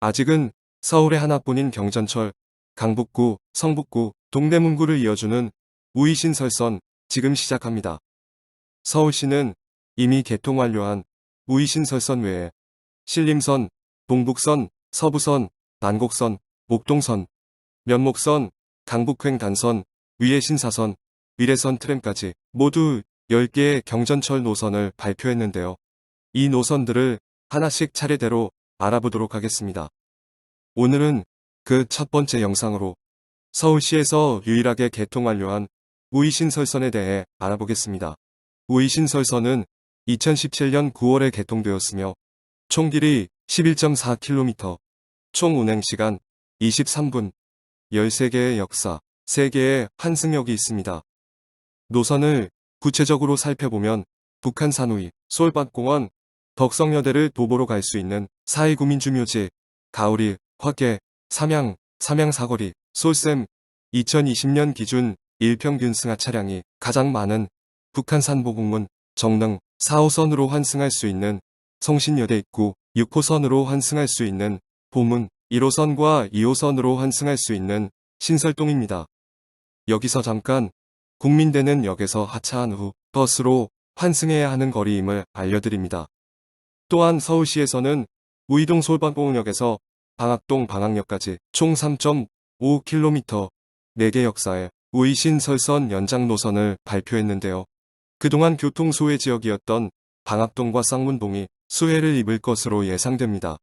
아직은 서울의 하나뿐인 경전철, 강북구, 성북구, 동대문구를 이어주는 우이신설선 지금 시작합니다. 서울시는 이미 개통 완료한 우이신설선 외에 신림선, 동북선, 서부선, 난곡선, 목동선, 면목선, 강북횡 단선, 위해신사선, 위례선 트램까지 모두 10개의 경전철 노선을 발표했는데요. 이 노선들을 하나씩 차례대로 알아보도록 하겠습니다. 오늘은 그 첫 번째 영상으로 서울시에서 유일하게 개통 완료한 우이신설선에 대해 알아보겠습니다. 우이신설선은 2017년 9월에 개통되었으며 총 길이 11.4km, 총 운행시간 23분, 13개의 역사, 3개의 환승역이 있습니다. 노선을 구체적으로 살펴보면 북한 산우이, 솔밭공원, 덕성여대를 도보로 갈 수 있는 사이구민주묘지, 가오리, 화계, 삼양, 삼양사거리, 솔샘, 2020년 기준 일평균 승하 차량이 가장 많은 북한 산보공문, 정릉, 4호선으로 환승할 수 있는 성신여대 입구, 6호선으로 환승할 수 있는 보문, 1호선과 2호선으로 환승할 수 있는 신설동입니다. 여기서 잠깐 국민대는 역에서 하차한 후 버스로 환승해야 하는 거리임을 알려드립니다. 또한 서울시에서는 우이동 솔방공역에서 방학동 방학역까지 총 3.5km 4개 역사의 우이신 설선 연장 노선을 발표했는데요. 그동안 교통 소외 지역이었던 방학동과 쌍문동이 수혜를 입을 것으로 예상됩니다.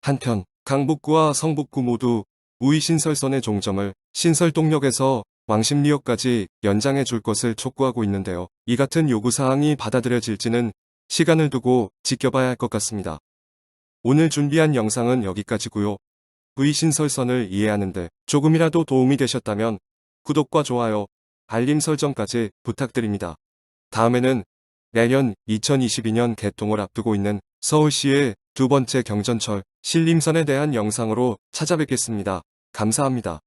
한편 강북구와 성북구 모두 우이신설선의 종점을 신설동역에서 왕십리역까지 연장해 줄 것을 촉구하고 있는데요. 이 같은 요구사항이 받아들여질지는 시간을 두고 지켜봐야 할 것 같습니다. 오늘 준비한 영상은 여기까지고요. 우이신설선을 이해하는데 조금이라도 도움이 되셨다면 구독과 좋아요, 알림 설정까지 부탁드립니다. 다음에는 내년 2022년 개통을 앞두고 있는 서울시의 두 번째 경전철 신림선에 대한 영상으로 찾아뵙겠습니다. 감사합니다.